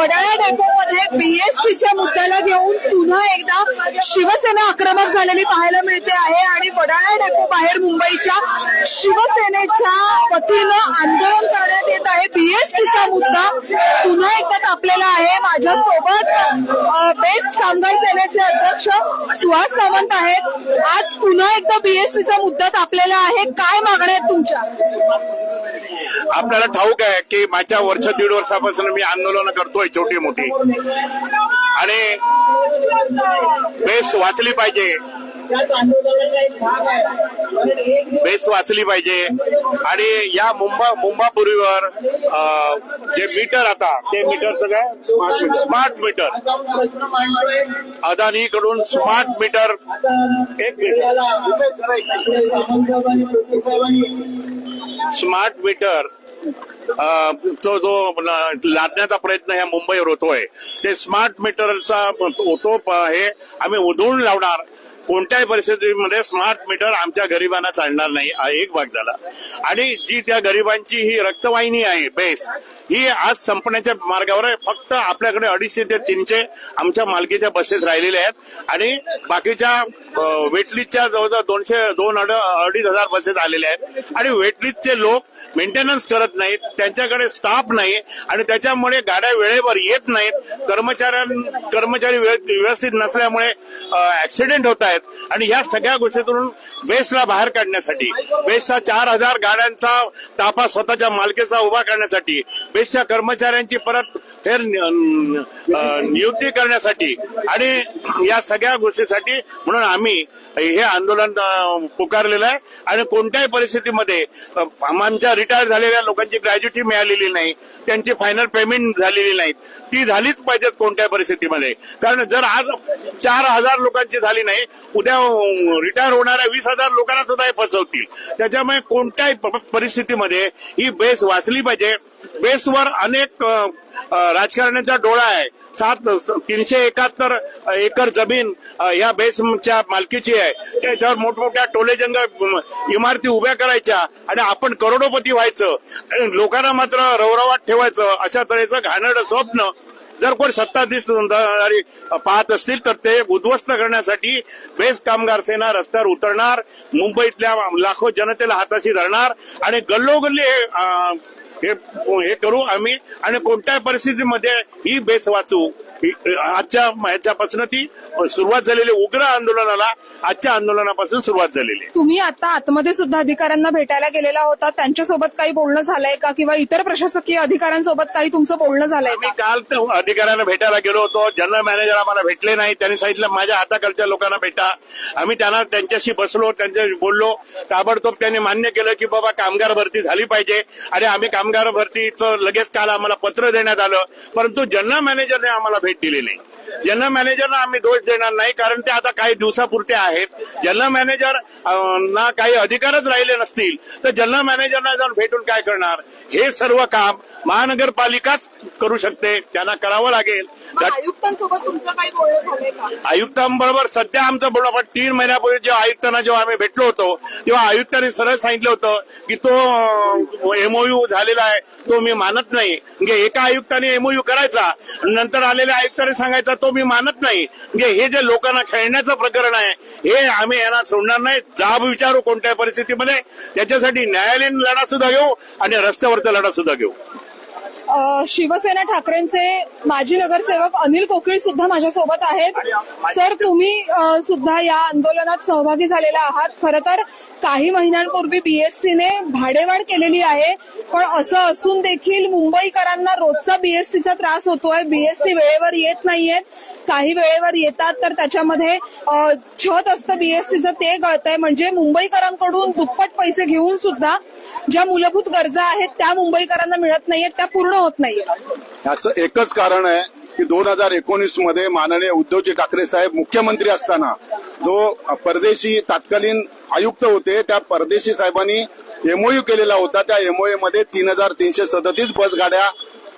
वडाळा डेपोमध्ये बीएसटीच्या मुद्द्याला घेऊन पुन्हा एकदा शिवसेना आक्रमक झालेली पाहायला मिळते आहे आणि वडाळा डेपो बाहेर मुंबईच्या शिवसेनेच्या वतीनं आंदोलन करण्यात येत आहे. बीएसटीचा मुद्दा पुन्हा एकदा तापलेला आहे. माझ्यासोबत सोबत बेस्ट कामगार सेनेचे अध्यक्ष सुहास सावंत आहेत. आज पुन्हा एकदा बीएसटीचा मुद्दा तापलेला आहे. काय मागण्या आहेत तुमच्या? आपल्याला ठाऊक आहे की मागच्या वर्ष दीड वर्षापासून मी आंदोलन करतोय छोटी मोठी. आणि बेस वाचली पाहिजे. बेस वाचली पाहिजे. आणि या मुंबा मुंबापुरीवर जे मीटर आता ते मीटरचं काय स्मार्ट मीटर. अदानीकडून स्मार्ट मीटर एक मिनिट. स्मार्ट मीटर जो जो लादण्याचा प्रयत्न ह्या मुंबईवर होतोय. ते स्मार्ट मीटरचा होतो हे आम्ही उधळून लावणार. कोणत्याही परिस्थितीमध्ये स्मार्ट मीटर आमच्या गरिबांना चालणार नाही. हा एक भाग झाला. आणि जी त्या गरिबांची ही रक्तवाहिनी आहे बेस ही आज संपण्याच्या मार्गावर आहे. फक्त आपल्याकडे अडीचशे ते तीनशे आमच्या मालकीच्या बसेस राहिलेल्या आहेत. आणि बाकीच्या वेटलिस्टच्या जवळजवळ दोनशे दोन अडीच हजार बसेस आलेल्या आहेत. आणि वेटलिस्टचे लोक मेंटेनन्स करत नाहीत. त्यांच्याकडे स्टाफ नाही. आणि त्याच्यामुळे गाड्या वेळेवर येत नाहीत. कर्मचाऱ्यां कर्मचारी व्यवस्थित नसल्यामुळे ऍक्सिडेंट होत आहेत. आणि ह्या सगळ्या गोष्टीतून बेसला बाहेर काढण्यासाठी बेसचा चार हजार गाड्यांचा ताफा स्वतःच्या मालकीचा उभा करण्यासाठी बेसच्या कर्मचाऱ्यांची परत फेर नियुक्ती करण्यासाठी आणि या सगळ्या गोष्टीसाठी म्हणून आम्ही हे आंदोलन पुकारलेलं आहे. आणि कोणत्याही परिस्थितीमध्ये आमच्या रिटायर झालेल्या लोकांची ग्रॅज्युटी मिळालेली नाही त्यांची फायनल पेमेंट झालेली नाही ती झालीच पाहिजेत कोणत्याही परिस्थितीमध्ये. कारण जर आज चार हजार लोकांची झाली नाही उद्या रिटायर होणाऱ्या वीस हजार लोकांना सुद्धा हे फसवतील. त्याच्यामुळे कोणत्याही परिस्थितीमध्ये ही बेस वाचली पाहिजे. बेसवर अनेक राजकारण्याचा डोळा आहे. सात तीनशे एकाहत्तर एकर जमीन या बेसच्या मालकीची आहे. त्याच्यावर मोठमोठ्या टोलेजंग इमारती उभ्या करायच्या आणि आपण करोडोपती व्हायचं. लोकांना मात्र रवरवाट ठेवायचं अशा तऱ्हेचं घाणेरडं स्वप्न जर कोण सत्ताधीश पाहत असतील तर ते उद्ध्वस्त करण्यासाठी बेस्ट कामगार सेना रस्त्यावर उतरणार मुंबईतल्या लाखो जनतेला हाताशी धरणार आणि गल्लोगल्ली हे, हे हे करू आम्ही आणि कोणत्याही परिस्थितीमध्ये ही बेस वाचू. आजच्या ह्याच्यापासून ती सुरुवात झालेली उग्र आंदोलनाला आजच्या आंदोलनापासून सुरुवात झालेली तुम्ही आता आतमध्ये सुद्धा अधिकाऱ्यांना भेटायला गेलेला होता. त्यांच्यासोबत काही बोलणं झालंय का? किंवा इतर प्रशासकीय अधिकाऱ्यांसोबत काही तुमचं बोलणं झालंय मी काल अधिकाऱ्यांना भेटायला गेलो होतो. जनरल मॅनेजर आम्हाला भेटले नाही. त्यांनी सांगितलं माझ्या हाताखालच्या लोकांना भेटा. आम्ही त्यांना त्यांच्याशी बसलो त्यांच्याशी बोललो. ताबडतोब त्यांनी मान्य केलं की बाबा कामगार भरती झाली पाहिजे. आणि आम्ही कामगार भरतीचं लगेच काल आम्हाला पत्र देण्यात आलं. परंतु जनरल मॅनेजरने आम्हाला भेट दिली नाही. जनरल मॅनेजरना आम्ही दोष देणार नाही कारण ते आता काही दिवसापुरते आहेत. जनरल मॅनेजर ना काही अधिकारच राहिले नसतील तर जनरल मॅनेजरना जाऊन भेटून काय करणार? हे सर्व काम महानगरपालिकाच करू शकते त्यांना करावं लागेल. आयुक्तांसोबत तुमचं काही बोलणं झालंय का? आयुक्तांबरोबर सध्या आमचं बोलणं पण तीन महिन्यापूर्वी जेव्हा आयुक्तांना जेव्हा आम्ही भेटलो होतो तेव्हा आयुक्तांनी सरळ सांगितलं होतं की तो एमओयू झालेला आहे तो मी मानत नाही. म्हणजे एका आयुक्ताने एमओयू करायचा नंतर आलेल्या आयुक्ताने सांगायचा तो मी मानत नाही. म्हणजे हे जे लोकांना खेळण्याचं प्रकरण आहे हे आम्ही यांना सोडणार नाही. जाब विचारू कोणत्याही परिस्थितीमध्ये. त्याच्यासाठी न्यायालयीन लढा सुद्धा घेऊ आणि रस्त्यावरचा लढा सुद्धा घेऊ. शिवसेना ठाकरेंचे माजी नगरसेवक अनिल कोकिळ सुद्धा माझ्यासोबत आहेत. सर तुम्ही सुद्धा या आंदोलनात सहभागी झालेला आहात. खरं तर काही महिन्यांपूर्वी बीएसटीने भाडेवाढ केलेली आहे. पण असं असून देखील मुंबईकरांना रोजचा बीएसटीचा त्रास होतोय. बीएसटी वेळेवर येत नाहीयेत काही वेळेवर येतात तर त्याच्यामध्ये छत असतं बीएसटीचं ते गळतंय. म्हणजे मुंबईकरांकडून दुप्पट पैसे घेऊन सुद्धा ज्या मूलभूत गरजा आहेत त्या मुंबईकरांना मिळत नाहीयेत. त्या पूर्ण होत नाहीयेत याचं एकच कारण आहे की दोन हजार एकोणीसमध्ये माननीय उद्धवजी ठाकरे साहेब मुख्यमंत्री असताना जो परदेशी तत्कालीन आयुक्त होते त्या परदेशी साहेबांनी एमओयू केलेला होता. त्या एमओयू मध्ये तीन हजार तीनशे सदतीस बस गाड्या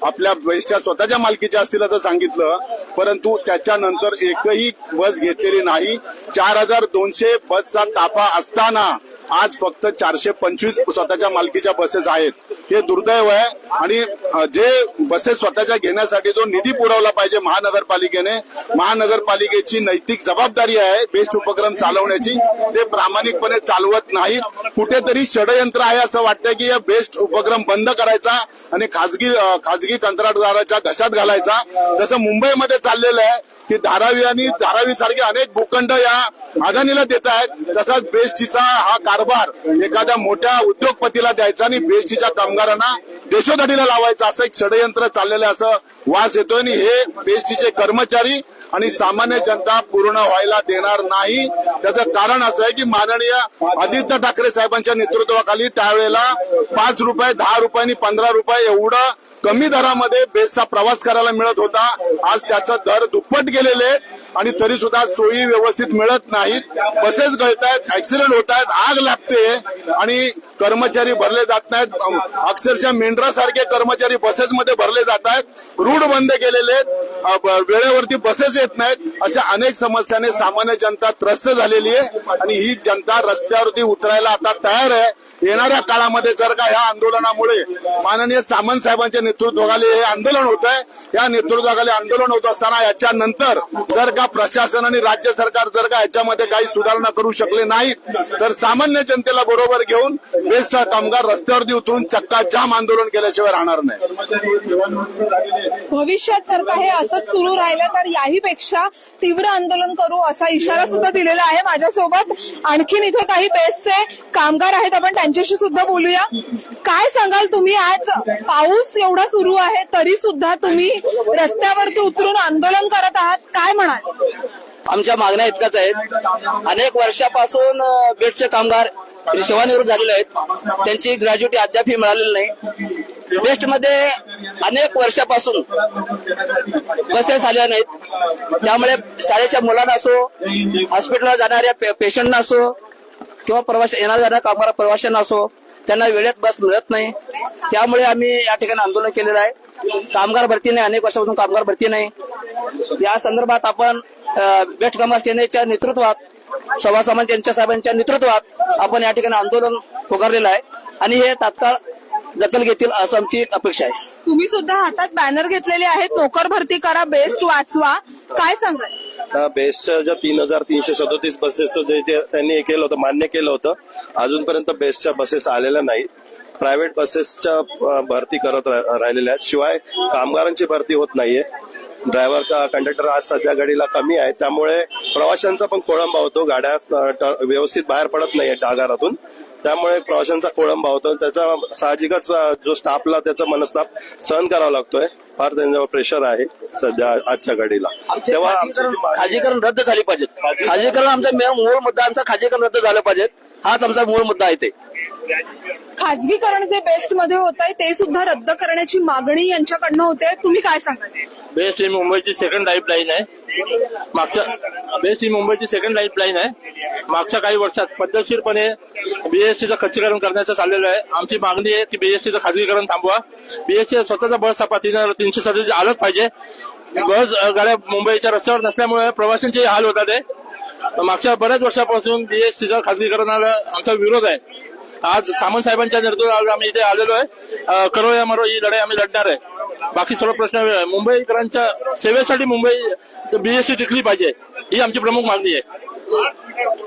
आपल्या बेसच्या स्वतःच्या मालकीच्या असतील असं सांगितलं परंतु त्याच्यानंतर एकही बस घेतलेली नाही. चार हजार दोनशे बसचा ताफा असताना आज फक्त चारशे पंचवीस स्वतःच्या मालकीच्या बसेस आहेत. हे दुर्दैव आहे आणि जे बसेस स्वतःच्या घेण्यासाठी जो निधी पुरवला पाहिजे महानगरपालिकेने महानगरपालिकेची नैतिक जबाबदारी आहे बेस्ट उपक्रम चालवण्याची. ते प्रामाणिकपणे चालवत नाहीत. कुठेतरी षडयंत्र आहे असं वाटतं की या बेस्ट उपक्रम बंद करायचा आणि खाजगी खाजगी कंत्राटदाराच्या घशात घालायचा. जसं मुंबईमध्ये चाललेलं आहे की धारावी आणि धारावी सारखे अनेक भूखंड या अदानीला देत आहेत तसाच बेस्टचा हा कारभार एखाद्या मोठ्या उद्योगपतीला द्यायचा आणि बेस्टीच्या कामगारांना देशोधडीला लावायचा असं एक षडयंत्र चाललेलं असं वास येतोय आणि हे बेस्टीचे कर्मचारी आणि सामान्य जनता पूर्ण व्हायला देणार नाही. त्याचं कारण असं आहे की माननीय आदित्य ठाकरे साहेबांच्या नेतृत्वाखाली त्यावेळेला पाच रुपये दहा रुपये आणि पंधरा रुपये एवढं कमी दरामध्ये बेसचा प्रवास करायला मिळत होता. आज त्याचा दर दुप्पट गेलेले आहेत. आणि तरी सुद्धा सोयी व्यवस्थित मिळत नाहीत. बसेस गळत आहेत ऍक्सिडेंट होत आहेत आग लागते. आणि कर्मचारी भरले जात नाहीत. अक्षरशः मेंढरासारखे कर्मचारी बसेसमध्ये भरले जात आहेत. रूट बंद केलेले आहेत. वेळेवरती बसेस येत नाहीत. अशा अनेक समस्याने सामान्य जनता त्रस्त झालेली आहे. आणि ही जनता रस्त्यावरती उतरायला आता तयार आहे. येणाऱ्या काळामध्ये जर का ह्या आंदोलनामुळे माननीय सामंत साहेबांच्या नेतृत्वाखाली हे आंदोलन होत आहे या नेतृत्वाखाली आंदोलन होत असताना याच्यानंतर जर का प्रशासन आणि राज्य सरकार जर का याच्यामध्ये काही सुधारणा करू शकले नाहीत तर सामान्य जनतेला बरोबर घेऊन बेस्टचा कामगार रस्त्यावरती उतरून चक्का जाम आंदोलन केल्याशिवाय राहणार नाही. भविष्यात जर का हे असंच सुरू राहिलं तर याही पेक्षा तीव्र आंदोलन करू असा इशारा सुद्धा दिलेला आहे माझ्यासोबत. आणखीन इथे काही बेस्टचे कामगार आहेत आपण त्यांच्याशी सुद्धा बोलूया. काय सांगाल तुम्ही आज? पाऊस एवढा सुरू आहे तरी सुद्धा तुम्ही रस्त्यावरती उतरून आंदोलन करत आहात. काय म्हणाल? आमच्या मागण्या इतक्याच आहेत. अनेक वर्षापासून बेटचे बेडचे कामगार सेवानिवृत्त झालेले आहेत. त्यांची ग्रॅज्युटी अद्यापही मिळालेली नाही. बेस्टमध्ये अनेक वर्षापासून बसेस आल्या नाहीत. त्यामुळे शाळेच्या मुलांना असो हॉस्पिटलला जाणाऱ्या पे- पेशंटना असो किंवा प्रवास येणाऱ्या जाणाऱ्या कामगार प्रवाशांना असो त्यांना वेळेत बस मिळत नाही. त्यामुळे आम्ही या ठिकाणी आंदोलन केलेलं आहे. कामगार भरती नाही अनेक वर्षापासून कामगार भरती नाही. या संदर्भात आपण बेस्ट कामगार सेनेच्या नेतृत्वात सभा सामंत यांच्या साहेबांच्या नेतृत्वात आपण या ठिकाणी आंदोलन पुकारलेलं आहे. आणि हे तात्काळ दखल घेतील असं आमची एक अपेक्षा आहे. तुम्ही सुद्धा हातात बॅनर घेतलेले आहेत. नोकर भरती करा बेस्ट वाचवा. काय सांगाल? त्या बेस्टच्या ज्या तीन हजार तीनशे सदोतीस बसेसचं जे जे त्यांनी हे केलं होतं मान्य केलं होतं अजूनपर्यंत बेस्टच्या बसेस आलेल्या नाहीत. प्रायव्हेट बसेसच्या अ, भरती करत रा- राहिलेल्या आहेत. शिवाय कामगारांची भरती होत नाहीये. ड्रायव्हर का कंडक्टर आज सध्या गाडीला कमी आहे. त्यामुळे प्रवाशांचा पण खोळंबा होतो. गाड्या अ, ट- व्यवस्थित बाहेर पडत नाहीये आगारातून त्यामुळे प्रवाशांचा खोळंबा होतो. त्याचा साहजिकच जो स्टाफला त्याचा मनस्ताप सहन करावा लागतोय फार त्यांच्यावर प्रेशर आहे सध्या आजच्या घडीला. तेव्हा खाजगीकरण रद्द झाली पाहिजेत. खाजगीकरण आमचा मूळ मुद्दा आमचा खाजगीकरण रद्द झालं पाहिजेत. हाच आमचा मूळ मुद्दा आहे ते. खाजगीकरण जे बेस्टमध्ये होत आहे ते सुद्धा रद्द करण्याची मागणी यांच्याकडनं होते. तुम्ही काय सांगाल? बेस्ट ही मुंबईची सेकंड लाईफ लाईन आहे. मागच्या बेस्ट ही मुंबईची सेकंड लाईफ लाईन आहे. मागच्या काही वर्षात पद्धतशीरपणे बीएसटीचं खच्चीकरण करण्याचं चाललेलं आहे. आमची मागणी आहे की बीएसटीचं खाजगीकरण थांबवा. बीएसटी स्वतःचा बस सपा तीनशे सदतीस आलंच पाहिजे. बस गाड्या मुंबईच्या रस्त्यावर नसल्यामुळे प्रवाशांचे हाल होतात आहे. मागच्या बऱ्याच वर्षापासून बीएसटीचं खाजगीकरणाला आमचा विरोध आहे. आज सामंत साहेबांच्या नेतृत्वात आम्ही इथे आलेलो आहे. करो या मरो ही लढाई आम्ही लढणार आहे. बाकी सर्व प्रश्न मुंबईकरांच्या सेवेसाठी मुंबई बीएसटी टिकली पाहिजे. ही आमची प्रमुख मागणी आहे.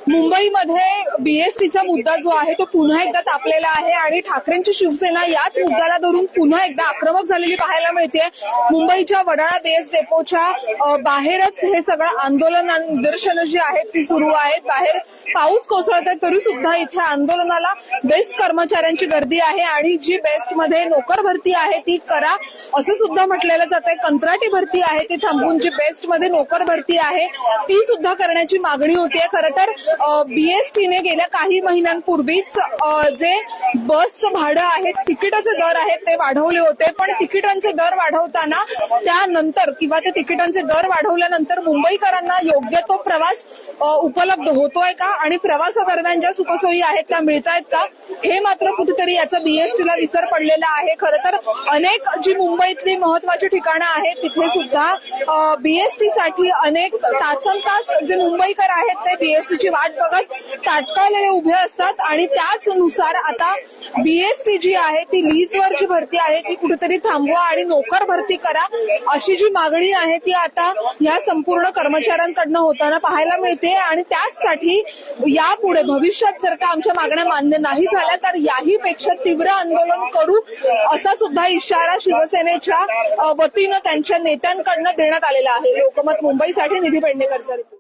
मुंबईमध्ये बीएसटीचा मुद्दा जो आहे तो पुन्हा एकदा तापलेला आहे आणि ठाकरेंची शिवसेना याच मुद्द्याला धरून पुन्हा एकदा आक्रमक झालेली पाहायला मिळते मुंबईच्या वडाळा बेस डेपोच्या बाहेरच हे सगळं आंदोलन आणि निदर्शनं जी आहेत ती सुरू आहेत. बाहेर पाऊस कोसळत आहे तरी सुद्धा इथे आंदोलनाला बेस्ट कर्मचाऱ्यांची गर्दी आहे आणि जी बेस्टमध्ये नोकर भरती आहे ती करा असं सुद्धा म्हटलेलं जात आहे कंत्राटी भरती आहे ती थांबून जी बेस्टमध्ये नोकर भरती आहे ती सुद्धा करण्याची मागणी होती खरं तर बीएसटीने गेल्या काही महिन्यांपूर्वीच जे बसचं भाडं आहे तिकिटाचे दर आहेत ते वाढवले होते. पण तिकिटांचे दर वाढवताना त्यानंतर किंवा ते तिकिटांचे दर वाढवल्यानंतर मुंबईकरांना योग्य तो प्रवास उपलब्ध होतोय का? आणि प्रवासादरम्यान ज्या सुखसोयी आहेत त्या मिळत आहेत का? हे मात्र कुठेतरी याचा बीएसटीला विसर पडलेला आहे. खरं तर अनेक जी मुंबईतली महत्वाची ठिकाणं आहेत तिथे सुद्धा बीएसटी साठी अनेक तासन तास जे मुंबईकर आहेत ते बीएसटी बसची वाट बघत ताटकळलेले उभे असतात आणि त्याचनुसार आता बीएसटी जी आहे ती लीजवर जी भरती आहे ती कुठेतरी थांबवा आणि नोकर भरती करा अशी जी मागणी आहे ती आता या संपूर्ण कर्मचाऱ्यांकडनं होताना पाहायला मिळते आणि त्याचसाठी यापुढे भविष्यात जर का आमच्या मागण्या मान्य नाही झाल्या तर याही पेक्षा तीव्र आंदोलन करू असा सुद्धा इशारा शिवसेनेच्या वतीनं त्यांच्या नेत्यांकडनं देण्यात आलेला आहे. लोकमत मुंबईसाठी निधी पेडणेकरचा रिपोर्ट